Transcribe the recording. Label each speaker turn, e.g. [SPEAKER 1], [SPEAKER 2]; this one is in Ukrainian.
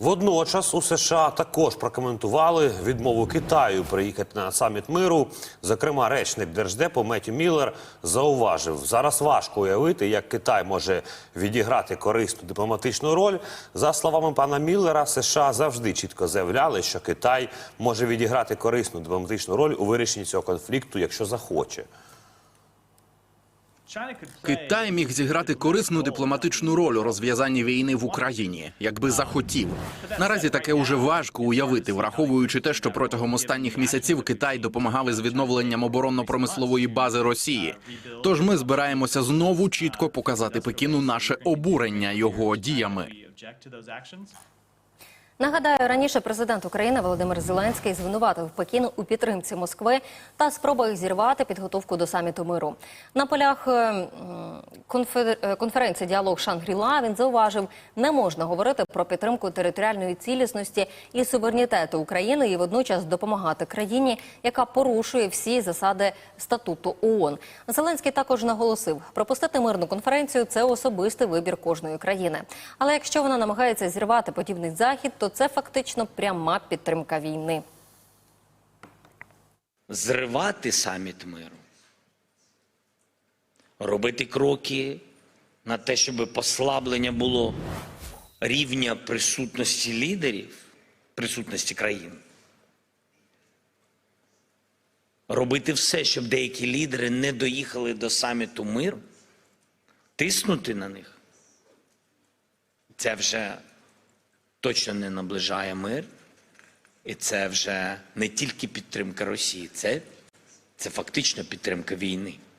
[SPEAKER 1] Водночас у США також прокоментували відмову Китаю приїхати на саміт миру. Зокрема, речник держдепу Меттю Міллер зауважив, зараз важко уявити, як Китай може відіграти корисну дипломатичну роль. За словами пана Міллера, США завжди чітко заявляли, що Китай може відіграти корисну дипломатичну роль у вирішенні цього конфлікту, якщо захоче.
[SPEAKER 2] Китай міг зіграти корисну дипломатичну роль у розв'язанні війни в Україні, якби захотів. Наразі таке уже важко уявити, враховуючи те, що протягом останніх місяців Китай допомагав із відновленням оборонно-промислової бази Росії. Тож ми збираємося знову чітко показати Пекіну наше обурення його діями.
[SPEAKER 3] Нагадаю, раніше президент України Володимир Зеленський звинуватив Пекін у підтримці Москви та спробах зірвати підготовку до саміту миру. На полях е, конфер- е, конференції діалог Шангріла він зауважив, не можна говорити про підтримку територіальної цілісності і суверенітету України і водночас допомагати країні, яка порушує всі засади статуту ООН. Зеленський також наголосив, пропустити мирну конференцію це особистий вибір кожної країни. Але якщо вона намагається зірвати подібний захід, то це фактично пряма підтримка війни.
[SPEAKER 4] зривати саміт миру, робити кроки на те, щоб послаблення було рівня присутності лідерів, присутності країн. Робити все, щоб деякі лідери не доїхали до саміту миру, тиснути на них. Це вже точно не наближає мир. І це вже не тільки підтримка Росії, це, це фактично підтримка війни.